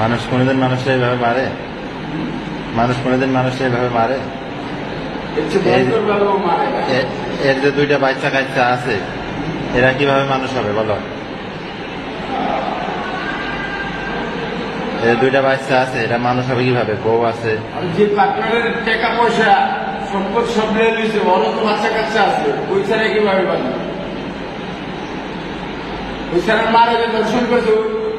মানুষ কোনোদিন মানুষকে এইভাবে মারে মানুষ কোনোদিন মানুষকে এইভাবে মারে এর যে দুইটা বাচ্চা কাচ্চা আছে এরা কীভাবে মানুষ হবে বলো? এর দুইটা বাচ্চা আছে এরা মানুষ হবে কীভাবে? বউ আছে। যে পার্টনারের টাকা পয়সা সম্পদ সব নিয়ে নিয়েছে ওরও তো বাচ্চা কাচ্চা আছে। ওই ছাড়া কীভাবে ওই ছাড়া মারা যে দর্শন করছে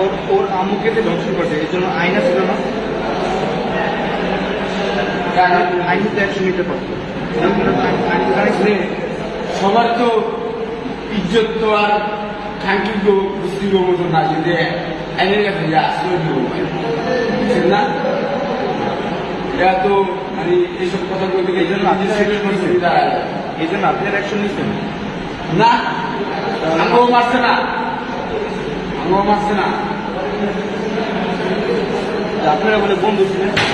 ওর ওর আম্মুকে ধর্ষণ করছে এই জন্য আইনা ছিল না। আইনি তো অ্যাকশন নিতে পারতো সবার তো ইজ্জত তো আর খাঙ্কির বুঝতে মতো না যদি আইনের কাছে আশ্রয় দিব বুঝছেন না? এটা তো মানে এইসব কথা বলতে এই জন্য আপনি? এই জন্য আপনার অ্যাকশন নিচ্ছেন না আমাকেও মারছে না। আমাকেও মারছে না। আপনারা বলে বন্ধু ছিলেন।